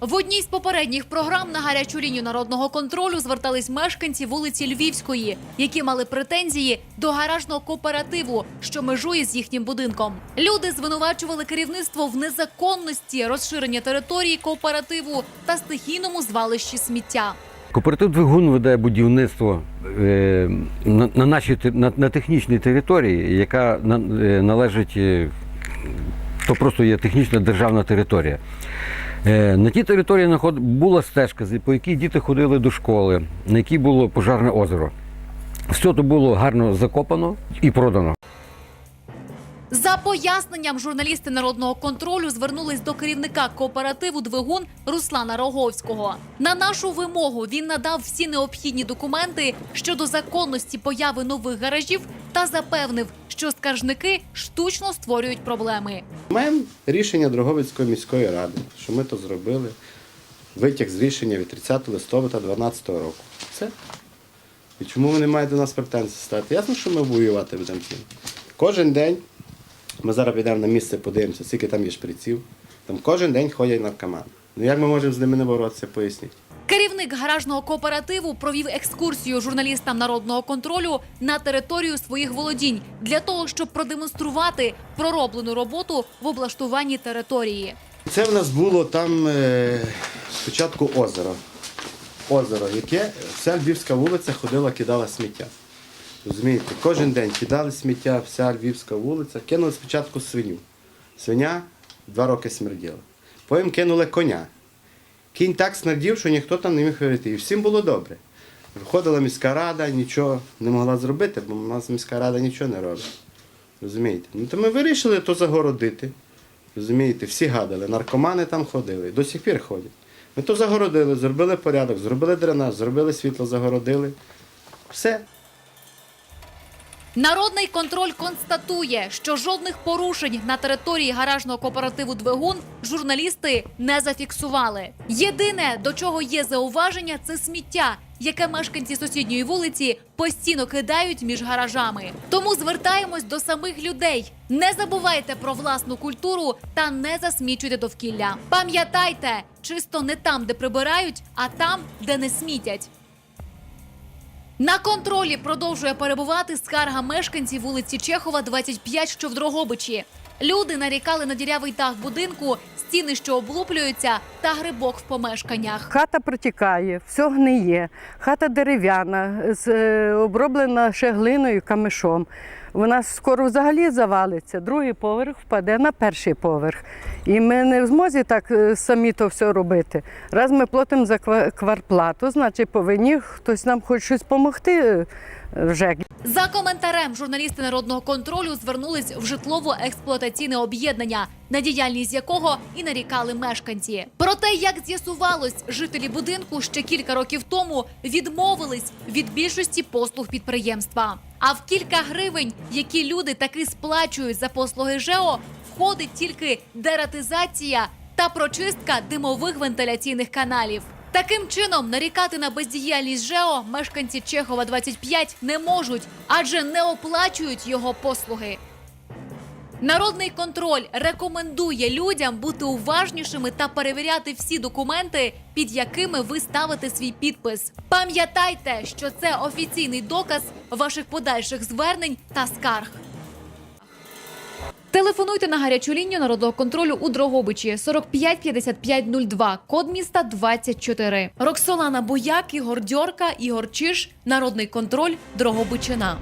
В одній з попередніх програм на гарячу лінію народного контролю звертались мешканці вулиці Львівської, які мали претензії до гаражного кооперативу, що межує з їхнім будинком. Люди звинувачували керівництво в незаконності розширення території кооперативу та стихійному звалищі сміття. Кооператив двигун веде будівництво е, на, на нашій на, на технічній території, яка на, е, належить, е, то просто є технічна державна територія. Е, на тій території була стежка, по якій діти ходили до школи, на якій було пожарне озеро. Все то було гарно закопано і продано. За поясненням журналісти народного контролю звернулись до керівника кооперативу Двигун Руслана Роговського. На нашу вимогу він надав всі необхідні документи щодо законності появи нових гаражів та запевнив, що скаржники штучно створюють проблеми. Маємо рішення Дроговицької міської ради, що ми то зробили. Витяг з рішення від 30 листопада 2012 року. Це. І чому ви не маєте до нас претензій стати? Ясно, що ми воювати будемо. Кожен день ми зараз підемо на місце, подивимося, скільки там є шприців. Там кожен день ходять наркомани. Ну як ми можемо з ними не боротися, поясніть. Керівник гаражного кооперативу провів екскурсію журналістам народного контролю на територію своїх володінь для того, щоб продемонструвати пророблену роботу в облаштуванні території. Це в нас було там е, спочатку озеро. Озеро, яке вся Львівська вулиця ходила, кидала сміття. Розумієте, кожен день кидали сміття, вся Львівська вулиця. Кинули спочатку свиню. Свиня два роки смерділа. Потім кинули коня. Кінь так смердів, що ніхто там не міг вийти. І всім було добре. Виходила міська рада, нічого не могла зробити, бо в нас міська рада нічого не робить. Розумієте? Ну то ми вирішили то загородити. Розумієте, всі гадали, наркомани там ходили, до сих пір ходять. Ми то загородили, зробили порядок, зробили дренаж, зробили світло, загородили. Все. Народний контроль констатує, що жодних порушень на території гаражного кооперативу Двигун журналісти не зафіксували. Єдине, до чого є зауваження, це сміття, яке мешканці сусідньої вулиці постійно кидають між гаражами. Тому звертаємось до самих людей. Не забувайте про власну культуру та не засмічуйте довкілля. Пам'ятайте, чисто не там, де прибирають, а там, де не смітять. На контролі продовжує перебувати скарга мешканців вулиці Чехова, 25, що в Дрогобичі. Люди нарікали на дірявий дах будинку, стіни, що облуплюються, та грибок в помешканнях. Хата протікає, все гниє. Хата дерев'яна, е, оброблена ще глиною, камешом. Вона скоро взагалі завалиться. Другий поверх впаде на перший поверх. І ми не в змозі так е, самі то все робити. Раз ми платимо за ква- квартплату, значить повинні хтось нам хоч щось допомогти вже. За коментарем журналісти народного контролю звернулись в житлово-експлуатаційне об'єднання, на діяльність якого і нарікали мешканці. Проте, як з'ясувалось, жителі будинку ще кілька років тому відмовились від більшості послуг підприємства. А в кілька гривень, які люди таки сплачують за послуги ЖЕО, входить тільки дератизація та прочистка димових вентиляційних каналів. Таким чином, нарікати на бездіяльність ЖЕО мешканці Чехова 25 не можуть, адже не оплачують його послуги. Народний контроль рекомендує людям бути уважнішими та перевіряти всі документи, під якими ви ставите свій підпис. Пам'ятайте, що це офіційний доказ ваших подальших звернень та скарг. Телефонуйте на гарячу лінію народного контролю у Дрогобичі 45 55 02, код міста 24. Роксолана Бояк, Ігор Дьорка, Ігор Чиш, Народний контроль Дрогобичина.